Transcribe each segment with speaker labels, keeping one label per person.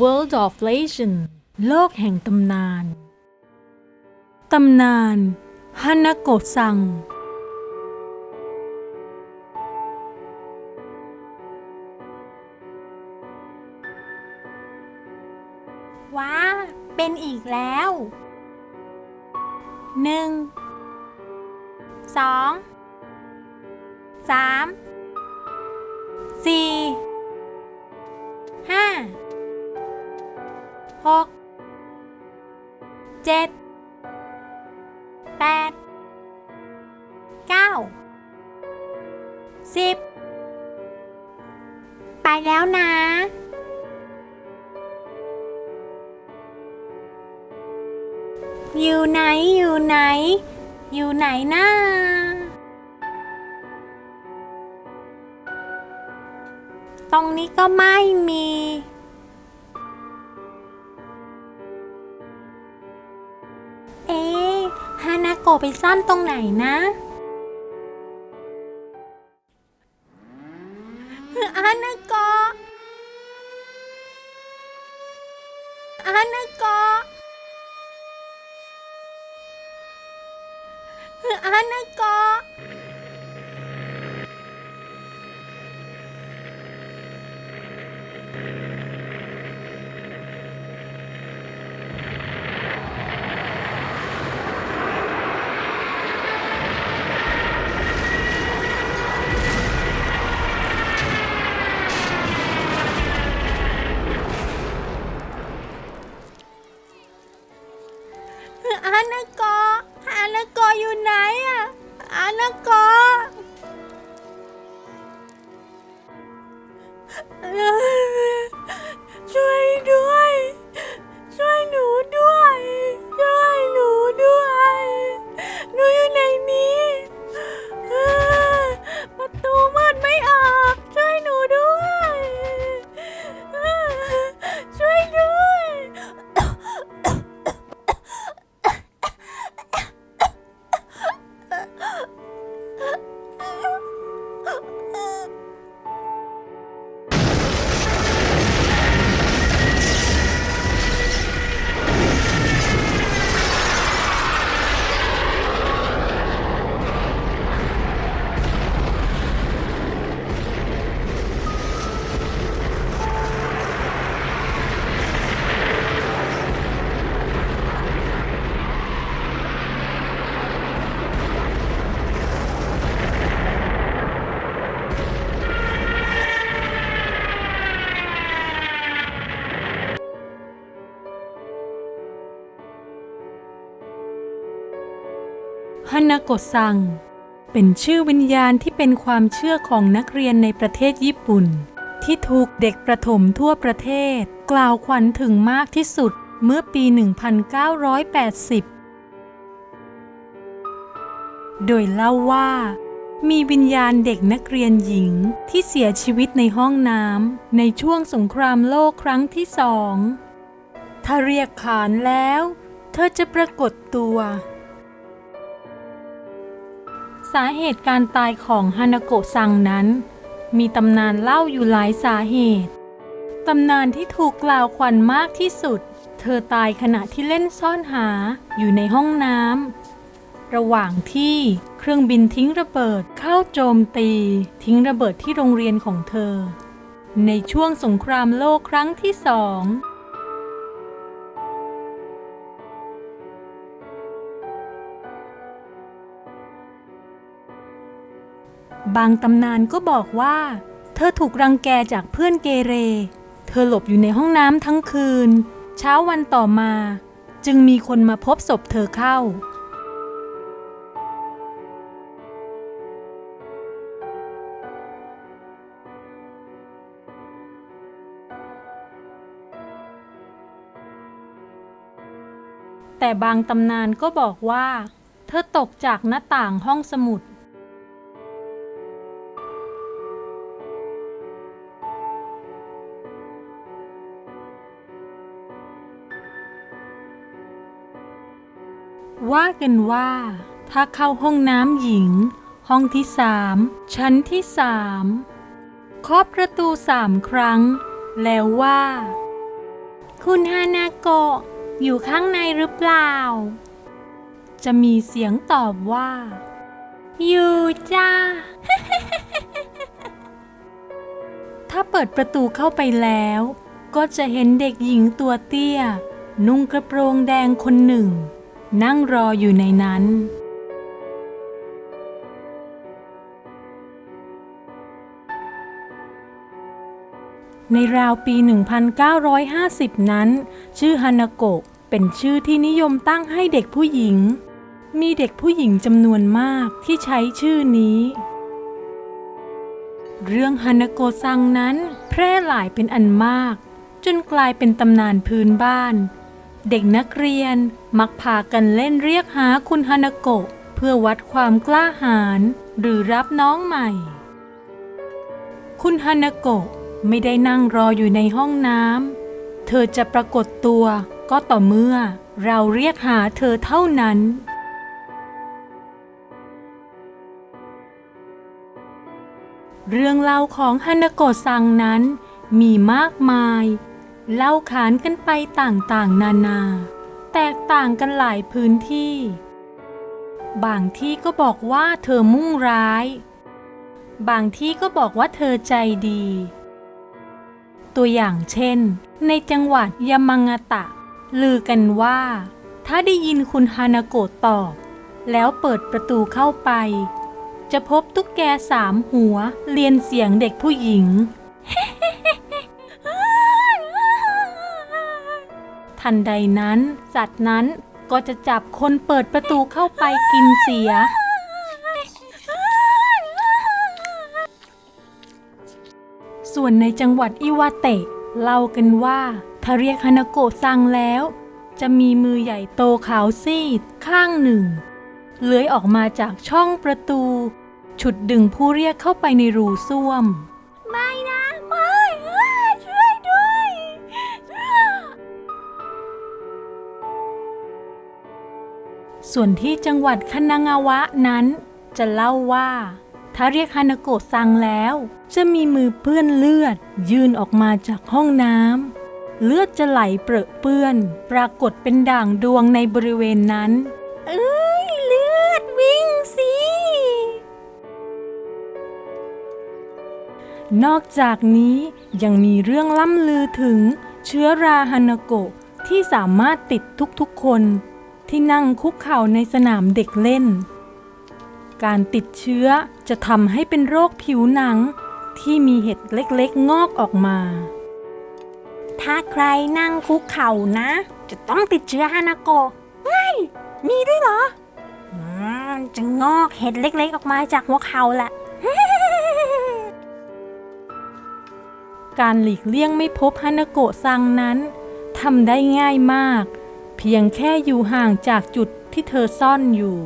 Speaker 1: World of Legend โลกแห่งตำนาน ตำนานฮานาโกะซัง
Speaker 2: ว้า เป็นอีกแล้ว หนึ่ง สอง สาม สี่ หกเจ็ดแปดเก้าสิบไปแล้วนะอยู่ไหนอยู่ไหน อยู่ไหนนะตรงนี้ก็ไม่มี โกะไปซ่อนตรงไหนนะฮานาโกะฮานาโกะอานาโกะ นาโกอานาโกอยู่ไหนอะอานาโกช่วยด้วย
Speaker 1: ฮานาโกะซัง เป็นชื่อวิญญาณที่เป็นความเชื่อของนักเรียนในประเทศญี่ปุ่น ที่ถูกเด็กประถมทั่วประเทศ กล่าวขวัญถึงมากที่สุดเมื่อปี 1980 โดยเล่าว่า มีวิญญาณเด็กนักเรียนหญิงที่เสียชีวิตในห้องน้ำในช่วงสงครามโลกครั้งที่สอง ถ้าเรียกขานแล้ว เธอจะปรากฏตัว สาเหตุการตายของฮานาโกะซังนั้น มีตำนานเล่าอยู่หลายสาเหตุ ตำนานที่ถูกกล่าวขวัญมากที่สุด เธอตายขณะที่เล่นซ่อนหาอยู่ในห้องน้ำ ระหว่างที่เครื่องบินทิ้งระเบิดเข้าโจมตี ทิ้งระเบิดที่โรงเรียนของเธอ ในช่วงสงครามโลกครั้งที่สอง บางตำนานก็บอกว่า เธอถูกรังแกจากเพื่อนเกเร เธอหลบอยู่ในห้องน้ำทั้งคืน เช้าวันต่อมา จึงมีคนมาพบศพเธอเข้า แต่บางตำนานก็บอกว่า เธอตกจากหน้าต่างห้องสมุด ว่ากันว่า ถ้าเข้าห้องน้ำหญิง ห้องที่สามชั้นที่สามเคาะประตูสามครั้ง แล้วว่า คุณฮานาโกะอยู่ข้างในหรือเปล่า จะมีเสียงตอบว่า อยู่จ้า ถ้าเปิดประตูเข้าไปแล้ว ก็จะเห็นเด็กหญิงตัวเตี้ย นุ่งกระโปรงแดงคนหนึ่ง นั่งรออยู่ในนั้น ในราวปี 1950 นั้น ชื่อฮานาโกะเป็นชื่อที่นิยมตั้งให้เด็กผู้หญิง มีเด็กผู้หญิงจำนวนมากที่ใช้ชื่อนี้ เรื่องฮานาโกซังนั้นแพร่หลายเป็นอันมาก จนกลายเป็นตำนานพื้นบ้าน เด็กนักเรียนมักพากันเล่นเรียกหาคุณฮานาโกะ เพื่อวัดความกล้าหาญหรือรับน้องใหม่ คุณฮานาโกะไม่ได้นั่งรออยู่ในห้องน้ำ เธอจะปรากฏตัวก็ต่อเมื่อเราเรียกหาเธอเท่านั้น เรื่องเล่าของฮานาโกะซังนั้นมีมากมาย เล่าขานกันไปต่างๆ นานา แตกต่างกันหลายพื้นที่ บางที่ก็บอกว่าเธอมุ่งร้าย บางที่ก็บอกว่าเธอใจดี ตัวอย่างเช่น ในจังหวัดยามังตะ ลือกันว่า ถ้าได้ยินคุณฮานาโกะตอบ แล้วเปิดประตูเข้าไป จะพบตุ๊กแกสามหัวเรียนเสียงเด็กผู้หญิง ทันใดนั้น สัตว์นั้นก็จะจับคนเปิดประตูเข้าไปกินเสีย ส่วนในจังหวัดอิวาเตะเล่ากันว่าถ้าเรียกฮานาโกะซังแล้ว จะมีมือใหญ่โตขาวซีดข้างหนึ่ง เลื้อยออกมาจากช่องประตู ฉุดดึงผู้เรียกเข้าไปในรูส้วม ส่วนที่จังหวัดคานางาวะนั้น จะเล่าว่า ถ้าเรียกฮานาโกะซังแล้ว จะมีมือเปื้อนเลือด ยื่นออกมาจากห้องน้ำเลือดจะไหลเปรอะเปื้อน ปรากฏเป็นด่างดวงในบริเวณนั้น
Speaker 2: เอ้ยเลือดวิ่งสิ
Speaker 1: นอกจากนี้ยังมีเรื่องล่ำลือถึงเชื้อราฮานาโกะที่สามารถติดทุกๆคน ที่นั่งคุกเข่าในสนามเด็กเล่น การติดเชื้อจะทำให้เป็นโรคผิวหนังที่มีเห็ดเล็กๆ งอกออกมา
Speaker 2: ถ้าใครนั่งคุกเข่านะ จะต้องติดเชื้อฮานาโกะเฮ้ยมีด้วยเหรออจะงอกเห็ดเล็กๆ ออกมาจากหัวเข่าแหละ
Speaker 1: การหลีกเลี่ยงไม่พบฮานาโกะซังนั้นทำได้ง่ายมาก เพียงแค่อยู่ห่างจากจุดที่เธอซ่อนอยู่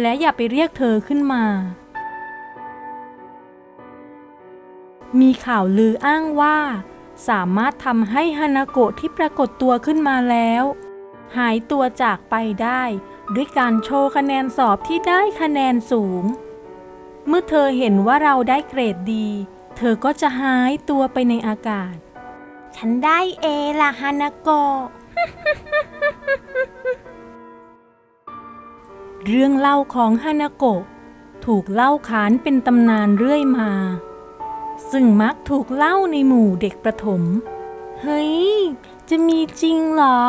Speaker 1: และอย่าไปเรียกเธอขึ้นมา มีข่าวลืออ้างว่า สามารถทำให้ฮานาโกะที่ปรากฏตัวขึ้นมาแล้ว หายตัวจากไปได้ ด้วยการโชว์คะแนนสอบที่ได้คะแนนสูง เมื่อเธอเห็นว่าเราได้เกรดดี เธอก็จะหายตัวไปในอากาศ
Speaker 2: ฉันได้เอละฮานาโกะ
Speaker 1: เรื่องเล่าของฮานาโกะถูกเล่าขานเป็นตำนานเรื่อยมา ซึ่งมักถูกเล่าในหมู่เด็กประถม เฮ้ย จะมีจริงเหรอ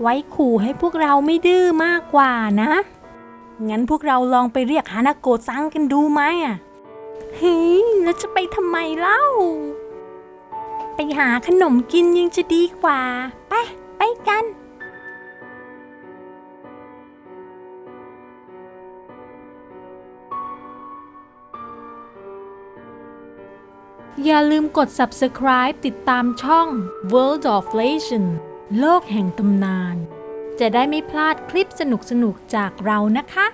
Speaker 1: ไว้ขู่ให้พวกเราไม่ดื้อมากกว่านะ งั้นพวกเราลองไปเรียกฮานาโกะซังกันดูไหมอะ เฮ้ย แล้วจะไปทำไมเล่า
Speaker 2: ไปหาขนมกินยังจะดีกว่า ไป ไปกัน
Speaker 1: อย่าลืมกด subscribe ติดตามช่อง World of Legend โลกแห่งตำนาน จะได้ไม่พลาดคลิปสนุกๆ จากเรานะคะ